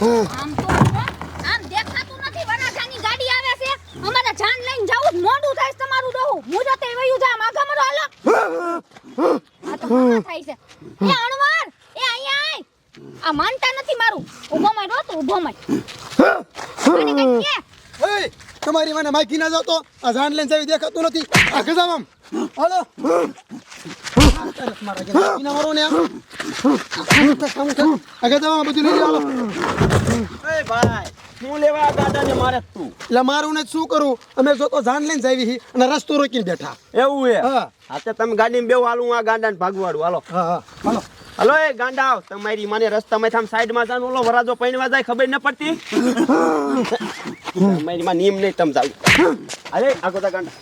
આમ તો આમ દેખાતું નથી વરાજાની ગાડી આવે છે અમારે જાન લઈને જાવું જ મોડું થાય છે તમારું દહું હું જતે વયું જા માગા મરો હાલો આ તો માથા થાય છે એ અણવાર એ અહીંયા આય આ માનતા નથી મારું ઊભો એ તમારી મને માખી ના જતો આ જાન લઈને જવી દેખાતું નથી. આ ગજામ આમ હાલો મારા ના મારો ને આમ. આમ ઉઠો. આ ગજામ બધું લઈ જાઓ એ ભાઈ હું લેવા આ ગાડાને મારે તું? એટલે મારું ને શું કરું? અમે જો તો જાન લઈને જાવી અને રસ્તો રોકીને બેઠા. એવું હે? હા. હા ગાડી માં બેવ હાલું આ ગાંડાને ભાગવાડું હાલો. હા હા. હાલો. હાલો, એ ગાંડા તમારી મને રસ્તામાં થામ સાઈડમાં જાન, ઓલો વરાજો પૈણવા જાય, ખબર ન પડતી? તમારી માં નીમ નહીં તમ જાવ. અરે આગો તા ગાંડા.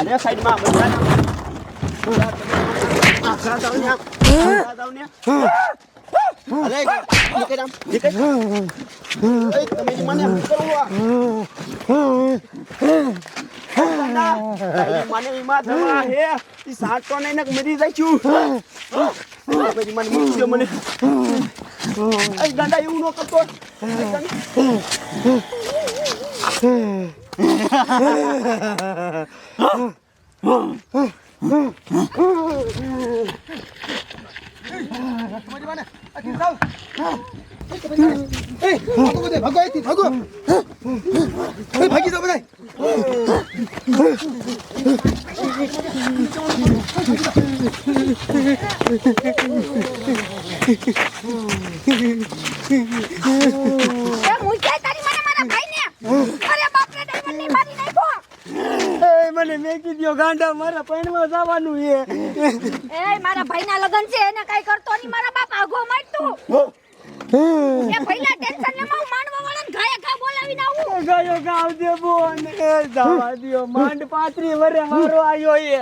અરે સાઈડમાં. અરે માને વીમા થવા હે. ઈ સાટો ને મરી જાય છું. પછી મને મૂકી દો મને. એ ગાંડા એવું ન કરતો. भागी जाऊ बधाई Oh, દો ગાંડા મારા પૈણમાં જવાનું છે. એ મારા ભાઈના લગન છે એને કઈ કરતો નહીં. મારા બાપ આગો માર તું એ પહેલા ટેન્શન માંડવા વાળાને બોલાવીને આવું. ગયો બોન એ જવા દિયો. માંડ પાત્રી વરે મારો આયો એ.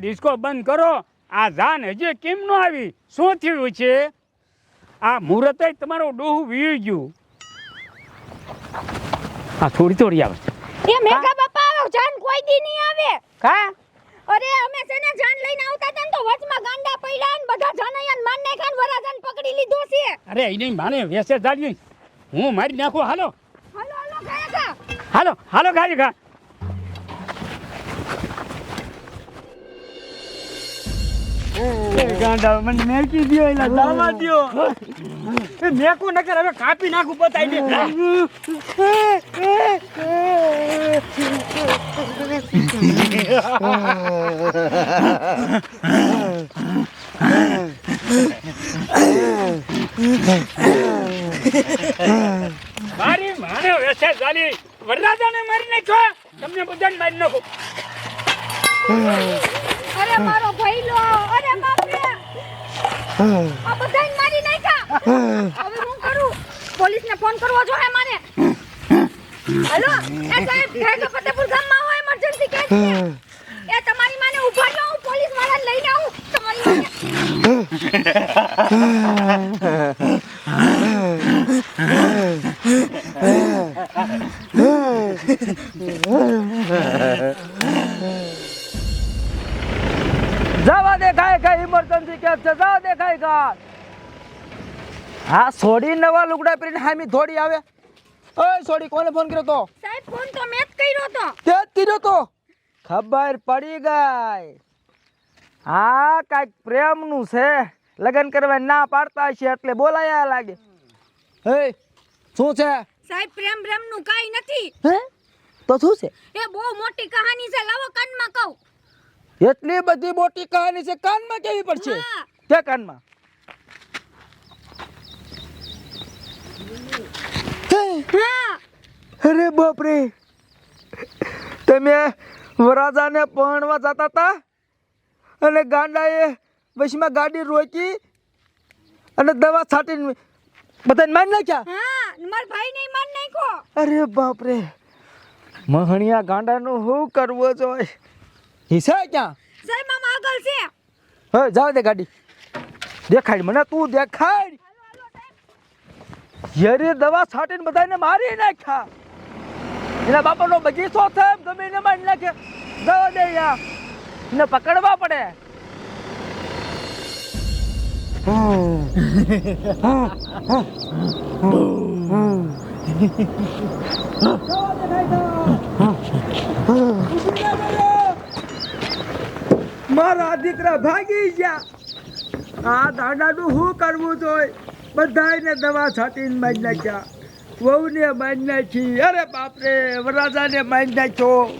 ડિસ્કો બંધ કરો. આ જાન હજી કેમ ન આવી? શું થયું છે? આ મુહૂર્ત તમારું ડોહું વીઈ ગયું. આ થોડી થોડી આવે. એ મેઘા બાપા આવે જાન કોઈ દી નહીં આવે. કા અરે અમે છે ને જાન લઈને આવતા હતા ને તો વચમાં ગાંડા પડ્યા ને બધા જાનૈયાને માર નાખ્યા ને વરાજાને પકડી લીધો છે. અરે એને માને વેસે જાળવી. હું મારી નાખું. હાલો. હાલો હાલો ગાય હાલો હાલો ગાડી ગાંડા, મને મેકી દો એલા, દાવા દો એ મેકું નકર કાપી નાખું પતાઈ દે. મારી મારે વેસે જાલી વરરાજાને મારી નાખ્યો, તમને બધાને મારી નાખો. મારો અરે બાપ રે આ બધાને મારી નાખ્યા. હવે હું કરું? પોલીસને ફોન કરવો જોઈએ મારે. હેલો? એ સાહેબ ભેગા ફતેપુર ગામમાં હોય એમરજન્સી કેસ એ તમારી માને ઊભા રહો, હું પોલીસ વાળાને લઈને આવું. તમારી માને. જવા દેખાય કઈ ઇમરજન્સી કેસ છે જવા દેખાય કા હા સોડી નવા લુગડા પહેરીને હામી થોડી આવે. ઓય સોડી કોને ફોન કર્યો તો? સાહેબ ફોન તો મેં જ કર્યો તો તે જ કર્યો તો? ખબર પડી ગઈ. હા કાંઈક પ્રેમનું છે. લગ્ન કરવા ના પાડતા છે એટલે બોલાયા લાગે. હે શું છે? સાહેબ પ્રેમ પ્રેમનું કાઈ નથી. હે? તો શું છે? એ બહુ મોટી કહાની છે લાવો કાનમાં કહું. એટલી બધી મોટી કહાની છે કાનમાં કેવી પડશે. તે કાનમાં. હે? હા. અરે બાપરે. તમે વરાજાને પહોંચવા જતા હતા અને ગાંડાએ વચમાં ગાડી રોકી અને દવા છાંટીને બધાને મારી નાખ્યા? મારા માર ભાઈ ને માર નાખ્યો. અરે બાપ રે મહણિયા ગાંડાનું શું કરવું જોઈએ? હિસા ક્યાં? સાહેબ મામા આગળ છે. હે જાવ દે ગાડી. દેખાડ મને તું દેખાડ. યરે દવા છાંટીને બધાને મારી નાખ્યા. એના બાપાનો બગીચો છે એમ ગમે એને મારી નાખે. જવા દે યા. એને પકડવા પડે. મારા દીકરા ભાગી ગયા. આ દાદાનું શું કરવું જોઈએ બધાને દવા છાંટીને મારી નાખ્યા. વહુને મારી નાખી. અરે બાપરે, વરરાજાને મારી નાખ્યો.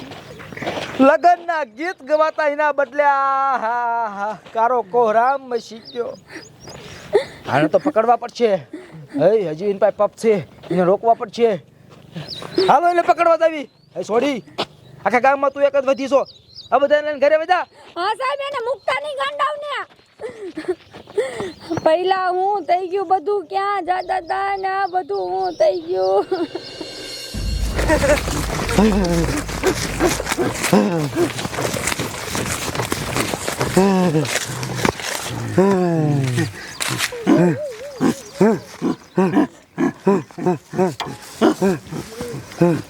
લગનના ગીત ગવાતા એના બદલે આ હા કારો કોહરામ મસી ગયો. આને તો પકડવા પડશે. હે, હજી એની પાસે પપ છે. એને રોકવા પડશે. હાલો, એને પકડવા જાવી હે, છોડી. આખા ગામમાં તું એક જ વધી છો. આ બધા લઈને ઘરે બધા? હા સાહેબ એને મુકતા નહીં ગાંડાવને. પહેલા હું થઈ ગયું બધું ક્યાં જતા હતા ને આ બધું હું થઈ ગયું.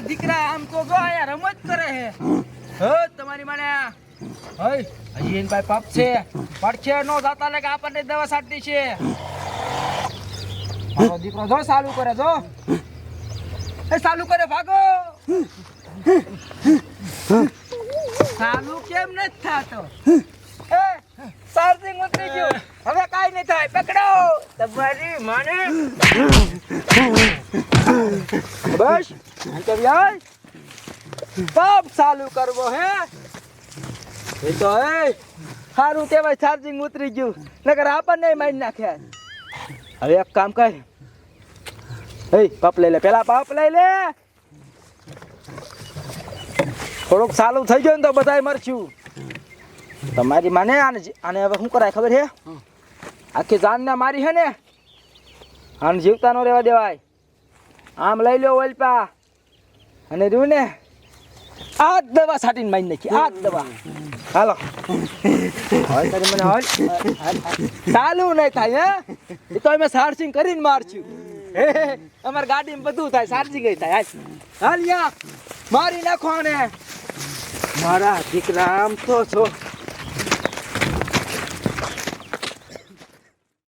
દીકરા આમ તો જો અહીંયા રમત કરે હે હે, તમારી માને હઈ, હજી ભાઈ પાપ છે. પડખે નો જાતા લે કે આપણને દવા સાટતી છે. મારો દીકરો જો ચાલુ કરે, જો. એ ચાલુ કરે, ભાગો. ચાલુ કેમ નથી થાતો? એ ચાર્જિંગ ઉતરી ગયું. હવે કાઈ નહીં થાય. પકડો. તમારી માને. બસ. તો યાર પંપ ચાલુ કરવો હે? એ તો હે સારું કહેવાય ચાર્જિંગ ઉતરી ગયું. નકર આપણને મારી નાખે. હવે એક કામ કર. એ પપ લઈ લે. પેલા પપ લઈ લે. થોડુંક ચાલુ થઈ ગયું ને તો બધાય મરશું. તમારી માને, આને આને હવે શું કરાય ખબર છે આખી જાનને મારી હે ને? આને જીવતા ન રહેવા દેવાય. આમ લઈ લો ઓલપા અને રહ્યું ને? આ જ દવા છાંટીને મારી નાખી આ જ દવા. હાલો. મને હાલ. ચાલુ નહીં થાય હે? એ તો અમે સાર્સિંગ કરીને મારશું. અમારી ગાડીમાં બધું થાય સાર્સિંગ થાય. હાલ. યા. મારી નાખો ને મારા દીકરા આમ તો છો.